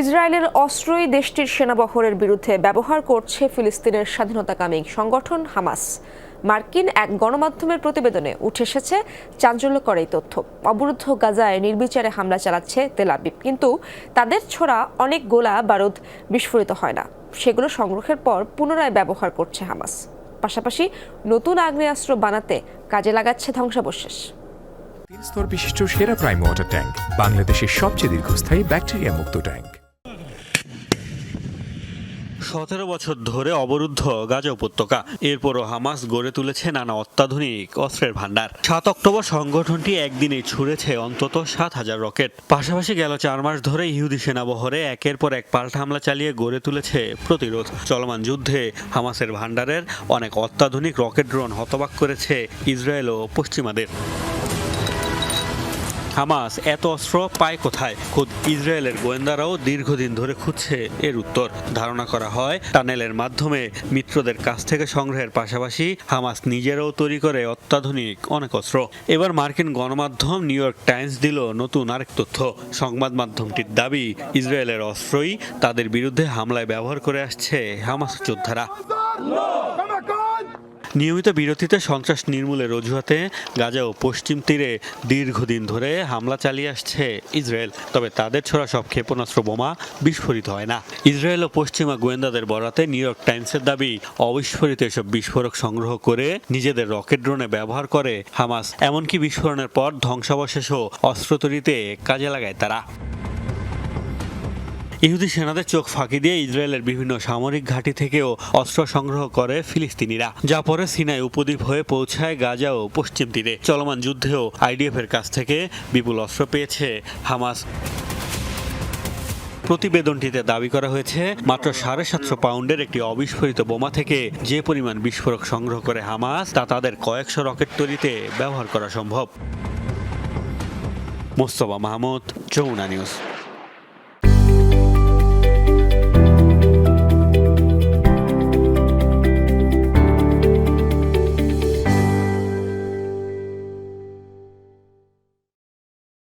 ইসরায়েলের অস্ত্রই দেশটির সেনাবহরের বিরুদ্ধে ব্যবহার করছে ফিলিস্তিনের স্বাধীনতাকামী সংগঠন হামাস। মার্কিন এক গণমাধ্যমের প্রতিবেদনে উঠে এসেছে চাঞ্চল্যকর এই তথ্য। অবরুদ্ধ গাজায় নির্বিচারে হামলা চালাচ্ছে তেলাবিব কিন্তু তাদের ছোড়া অনেক গোলা বারুদ বিস্ফোরিত হয় না। সেগুলো সংগ্রহের পর পুনরায় ব্যবহার করছে হামাস। পাশাপাশি নতুন আগ্নেয়াস্ত্র বানাতে কাজে লাগাচ্ছে ধ্বংসাবশেষ। তিন স্তর বিশিষ্ট সেরা প্রাইম ওয়াটার ট্যাঙ্ক, বাংলাদেশের সবচেয়ে দীর্ঘস্থায়ী ব্যাকটেরিয়া মুক্ত ট্যাঙ্ক। সতেরো বছর ধরে অবরুদ্ধ গাজা উপত্যকা। এরপরও হামাস গড়ে তুলেছে নানা অত্যাধুনিক অস্ত্রের ভান্ডার সাত অক্টোবর সংগঠনটি একদিনে ছুড়েছে অন্তত সাত হাজার রকেট। পাশাপাশি গেল চার মাস ধরে ইহুদি সেনাবহরে একের পর এক পাল্টা হামলা চালিয়ে গড়ে তুলেছে প্রতিরোধ। চলমান যুদ্ধে হামাসের ভান্ডারের অনেক অত্যাধুনিক রকেট ড্রোন হতবাক করেছে ইসরায়েল ও পশ্চিমাদের। হামাস এত অস্ত্র পায় কোথায়? খোদ ইসরায়েলের গোয়েন্দারাও দীর্ঘদিন ধরে খুঁজছে এর উত্তর। ধারণা করা হয়, টানেলের মাধ্যমে মিত্রদের কাছ থেকে সংগ্রহের পাশাপাশি হামাস নিজেরাও তৈরি করে অত্যাধুনিক অনেক অস্ত্র। এবার মার্কিন গণমাধ্যম নিউ ইয়র্ক টাইমস দিল নতুন আরেক তথ্য। সংবাদ মাধ্যমটির দাবি, ইসরায়েলের অস্ত্রই তাদের বিরুদ্ধে হামলায় ব্যবহার করে আসছে হামাস যোদ্ধারা। নিয়মিত বিরতিতে সন্ত্রাস নির্মূলের অজুহাতে গাজা ও পশ্চিম তীরে দীর্ঘদিন ধরে হামলা চালিয়ে আসছে ইসরায়েল। তবে তাদের ছোড়া সব ক্ষেপণাস্ত্র বোমা বিস্ফোরিত হয় না। ইসরায়েল ও পশ্চিমা গোয়েন্দাদের বরাতে নিউ ইয়র্ক টাইমসের দাবি, অবিস্ফোরিত এসব বিস্ফোরক সংগ্রহ করে নিজেদের রকেট ড্রোনে ব্যবহার করে হামাস। এমনকি বিস্ফোরণের পর ধ্বংসাবশেষও অস্ত্র তৈরিতে কাজে লাগায় তারা। ইহুদি সেনাদের চোখ ফাঁকি দিয়ে ইসরায়েলের বিভিন্ন সামরিক ঘাঁটি থেকেও অস্ত্র সংগ্রহ করে ফিলিস্তিনিরা, যা পরে সিনাই উপদ্বীপ হয়ে পৌঁছায় গাজা ও পশ্চিম তীরে। চলমান যুদ্ধেও আইডিএফ এর কাছ থেকে বিপুল অস্ত্র পেয়েছে হামাস। প্রতিবেদনটিতে দাবি করা হয়েছে, মাত্র সাড়ে সাতশো পাউন্ডের একটি অবিস্ফোরিত বোমা থেকে যে পরিমাণ বিস্ফোরক সংগ্রহ করে হামাস, তা তাদের কয়েকশো রকেট তৈরিতে ব্যবহার করা সম্ভব। মোস্তফা মাহমুদ, যমুনা নিউজ।